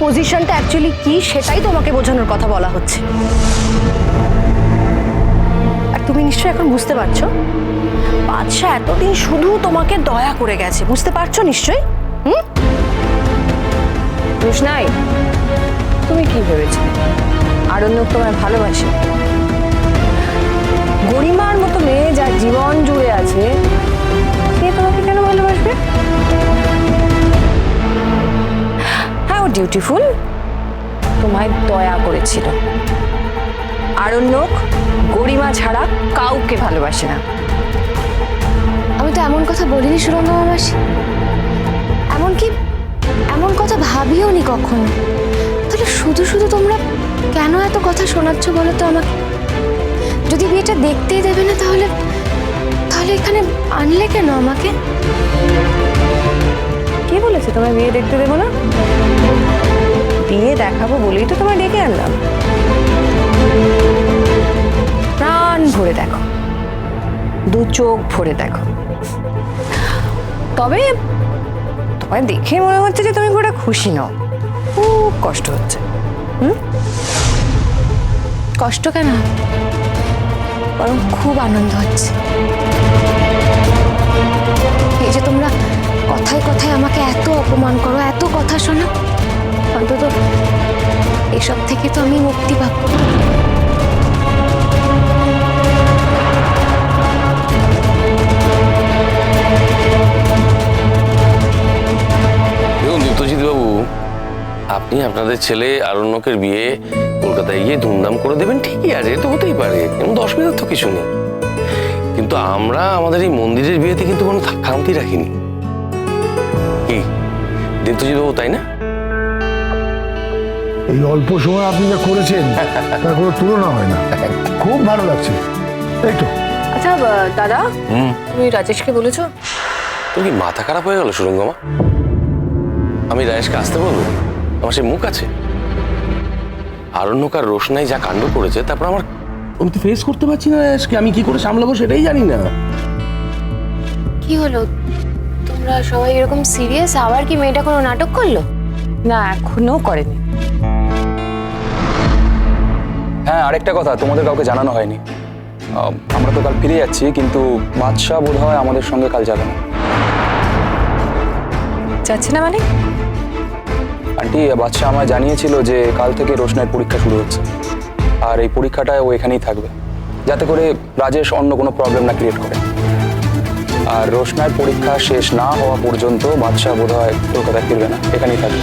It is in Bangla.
পজিশনটা অ্যাকচুয়ালি কি সেটাই তোমাকে বোঝানোর কথা বলা হচ্ছে। আর তুমি নিশ্চয়ই এখন বুঝতে পারছ? বাদশাহ এতদিন শুধু তোমাকে দয়া করে গেছে, বুঝতে পারছ নিশ্চয়ই? হুম? রোশনাই, তুমি কি ভেবেছো আরণ্যক তোমায় ভালোবাসে। গরিমার মতো মেয়ে যার জীবন ডিউটিফুল তোমায় দয়া করেছিল। আরণ্যক গরিমা ছাড়া কাউকে ভালোবাসে না। আমি তো এমন কথা বলিনি সুরঙ্গা মাসি। এমনকি এমন কথা ভাবিও নি কখনো। তাহলে শুধু শুধু তোমরা কেন এত কথা শোনাচ্ছ বলো তো আমাকে? যদি বিয়েটা দেখতেই দেবে না তাহলে তাহলে এখানে আনলে কেন আমাকে? কে বলেছে তোমায় বিয়ে দেখতে দেবো না? বিয়ে দেখাবো বলেই তো তোমায় ডেকে আনলাম। প্রাণ ভরে দেখো। দু চোখ ভরে দেখো। তবে তোমায় দেখে মনে হচ্ছে যে তুমি গোটা খুশি নও। খুব কষ্ট হচ্ছে। হুম? কষ্ট কেন? বরং খুব আনন্দ হচ্ছে। এই যে তোমরা কথায় কথায় আমাকে এত অপমান করো, এত কথা শোনো অন্তত এসব থেকে তো আমি মুক্তি পাবো। বাবু আপনি আপনাদের ছেলে আরণ্যকের বিয়ে কলকাতায় গিয়ে ধুমধাম করে দেবেন, ঠিকই আছে তো হতেই পারে এমন তো অসুবিধার তো কিছু নেই। কিন্তু আমরা আমাদের এই মন্দিরের বিয়েতে কিন্তু কোনো খামতি রাখিনি। কি? দীপ্তজিৎ বাবু তাই না? এই অল্প সময় আপনি যা করেছেন তার কোনো তুলনা হয় না। খুব ভালো লাগছে। এই তো। আচ্ছা দাদা তুমি রাজেশকে বলেছ? তুমি কি মাথা খারাপ হয়ে গেল সুরঙ্গমা আমি রায়েশকে আসতে বলব? আমার সে মুখ আছে। আরণ্যক আর রোশনাই যা কাণ্ড করেছে তারপর আমার আমি তো ফেস করতে পারছি না রায়েশকে আমি কি করে সামলাবো সেটাই জানি না। কি হলো? তোমরা সবাই এরকম সিরিয়াস আবার কি মেয়েটা কোনো নাটক করল? না এখনও করেনি। হ্যাঁ আরেকটা কথা তোমাদের কাউকে জানানো হয়নি। আমরা তো কাল ফিরে যাচ্ছি কিন্তু বাদশাহ বোধ হয় আমাদের সঙ্গে কাল যাবে না। যাচ্ছে না মানে? আন্টি বাদশাহ আমায় জানিয়েছিল যে কাল থেকে রোশনাইয়ের পরীক্ষা শুরু হচ্ছে। আর এই পরীক্ষাটায় ও এখানেই থাকবে। যাতে করে রাজেশ অন্য কোনো প্রবলেম না ক্রিয়েট করে। আর রোশনাইয়ের পরীক্ষা শেষ না হওয়া পর্যন্ত বাদশাহ বোধ হয় কলকাতায় ফিরবে না। এখানেই থাকবে।